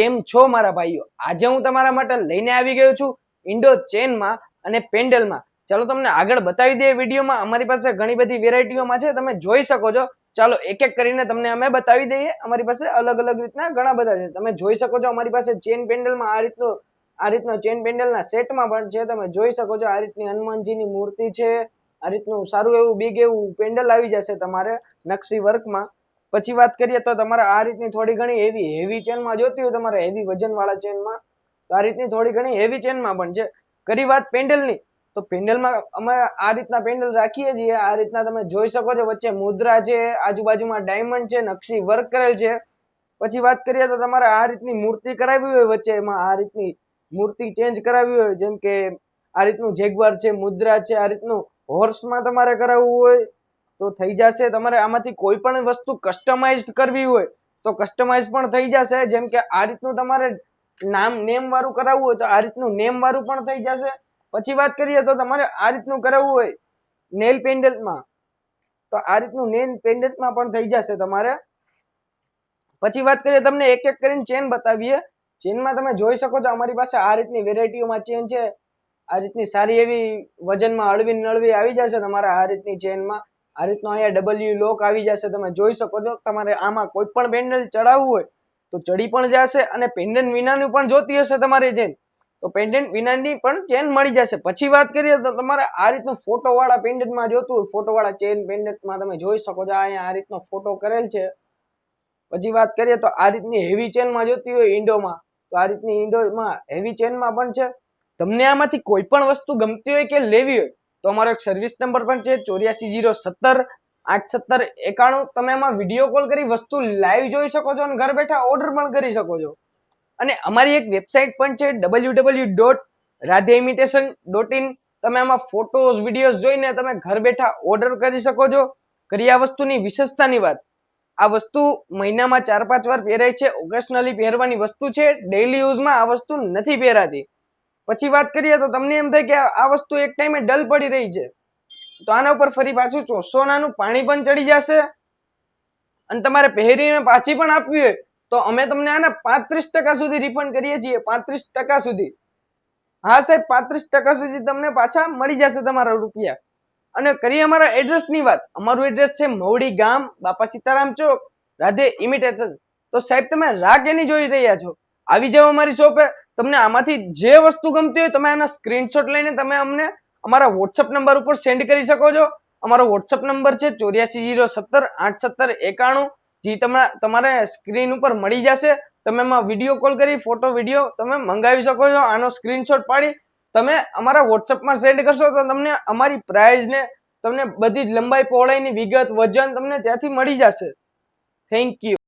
કેમ છો મારા ભાઈઓ? આજે હું તમારા માટે લઈને આવી ગયો છું ઇન્ડો ચેનમાં અને પેન્ડલમાં. ચાલો તમને આગળ બતાવી દઈએ વિડીયોમાં. અમારી પાસે ઘણી બધી વેરાયટીઓમાં છે, તમે જોઈ શકો છો. ચાલો એક એક કરીને તમને અમે બતાવી દઈએ. અમારી પાસે અલગ અલગ રીતના ઘણા બધા છે. તમે જોઈ શકો છો અમારી પાસે ચેન પેન્ડલમાં આ રીતનો આ રીતનો ચેન પેન્ડલના સેટમાં પણ છે. તમે જોઈ શકો છો આ રીતની હનુમાનજીની મૂર્તિ છે. આ રીતનું સારું એવું બિગ એવું પેન્ડલ આવી જશે તમારે નકશી વર્કમાં. પછી વાત કરીએ તો તમારે આ રીતની થોડી ઘણી હેવી હેવી ચેનમાં જોતી હોય, તમારે હેવી વજનવાળા ચેનમાં તો આ રીતની થોડી ઘણી હેવી ચેનમાં પણ છે કરી વાત પેન્ડલની તો પેન્ડલમાં અમે આ રીતના પેન્ડલ રાખીએ છીએ. આ રીતના તમે જોઈ શકો છો, વચ્ચે મુદ્રા છે, આજુબાજુમાં ડાયમંડ છે, નકશી વર્ક કરેલ છે. પછી વાત કરીએ તો તમારે આ રીતની મૂર્તિ કરાવી હોય વચ્ચે એમાં આ રીતની મૂર્તિ ચેન્જ કરાવી હોય, જેમ કે આ રીતનું જેગવાર છે, મુદ્રા છે, આ રીતનું હોર્સમાં તમારે કરાવવું હોય. તો થઈ જશે. તમારે આમાંથી કોઈ પણ વસ્તુ કસ્ટમાઇઝ કરવી હોય, તો કસ્ટમાઇઝ પણ થઈ જશે. જેમ કે આ રીતનું તમારે નામ નેમ વાળું કરાવવું હોય, તો આ રીતનું નેમ વાળું પણ થઈ જશે. પછી વાત કરીએ તો તમારે આ રીતનું કરાવવું હોય નેલ પેન્ડન્ટમાં તો આ રીતનું નેલ પેન્ડન્ટમાં પણ થઈ જશે તમારે. પછી વાત કરીએ તમને એક એક કરીને ચેન બતાવીએ. ચેનમાં તમે જોઈ શકો છો અમારી પાસે આ રીતની વેરાયટીઓમાં ચેન છે. આ રીતની સારી એવી વજનમાં હળવી નળવી આવી જશે તમારા આ રીતની ચેનમાં આ રીતનો અહીંયા ડબલ્યુ લોક આવી જશે, તમે જોઈ શકો છો, તમારે આમાં કોઈ પણ પેન્ડલ ચડાવવું હોય તો ચડી પણ જશે અને પેન્ડન્ટ વિનાનું પણ જોતી હશે તમારે ચેન તો પેન્ડન્ટ વિનાની પણ ચેન મળી જશે. પછી વાત કરીએ તો તમારે આ રીતનું ફોટોવાળા પેન્ડન્ટમાં જોતું હોય, ફોટોવાળા ચેન પેન્ડન્ટમાં તમે જોઈ શકો છો અહીંયા આ રીતનો ફોટો કરેલ છે. પછી વાત કરીએ તો આ રીતની હેવી ચેનમાં જોતી હોય ઇન્ડોમાં તો આ રીતની ઇન્ડોમાં હેવી ચેનમાં પણ છે. તમને આમાંથી કોઈ પણ વસ્તુ ગમતી હોય કે લેવી હોય તો અમારો એક સર્વિસ નંબર પણ છે ચોર્યાસી જીરો સત્તર આઠ સત્તર એકાણું. તમે એમાં વીડિયો કોલ કરી વસ્તુ લાઈવ જોઈ શકો છો અને ઘર બેઠા ઓર્ડર પણ કરી શકો છો. અને અમારી એક વેબસાઇટ પણ છે W W dot Radhe imitation dot in તમે એમાં ફોટોઝ વિડીયોઝ જોઈને તમે ઘર બેઠા ઓર્ડર કરી શકો છો. કરી આ વસ્તુની વિશેષતાની વાત. આ વસ્તુ મહિનામાં ચાર પાંચ વાર પહેરાય છે. ઓકેશનલી પહેરવાની વસ્તુ છે. ડેઇલી યુઝમાં આ વસ્તુ નથી પહેરાતી. પછી વાત કરીએ તો તમને એમ થાય કે આ વસ્તુ એક ટાઈમે ડલ પડી રહી છે. તો આના ઉપર ફરી પાછું ચોસોનાનું પાણી પણ ચડી જશે અને તમારે પહેરીને પાછી પણ આપવી હોય તો અમે તમને આના પાંત્રીસ ટકા સુધી રિફંડ કરીએ છીએ. પાંત્રીસ ટકા સુધી. હા સાહેબ, પાંત્રીસ ટકા સુધી તમને પાછા મળી જશે તમારા રૂપિયા. અને કરીએ અમારા એડ્રેસની વાત. અમારું એડ્રેસ છે મવડી ગામ, બાપા સીતારામ ચોક, રાધે ઇમિટેશન તો સાહેબ, તમે રાગ એની જોઈ રહ્યા છો? આવી જાઓ અમારી શોપે તમને આમાંથી જે વસ્તુ ગમતી હોય તમે આના સ્ક્રીનશોટ લઈને તમે અમને અમારા વોટ્સઅપ નંબર ઉપર સેન્ડ કરી શકો છો. અમારો વોટ્સઅપ નંબર છે ચોર્યાસી જીરો સત્તર આઠ સત્તર એકાણું. જે તમને તમારે સ્ક્રીન ઉપર મળી જશે. તમે એમાં વીડિયો કોલ કરી ફોટો વીડિયો તમે મંગાવી શકો છો. આનો સ્ક્રીનશોટ પાડી તમે અમારા વોટ્સઅપમાં સેન્ડ કરશો તો તમને અમારી પ્રાઇઝને તમને બધી જ લંબાઈ પહોળાઈની વિગત, વજન તમને ત્યાંથી મળી જશે. Thank you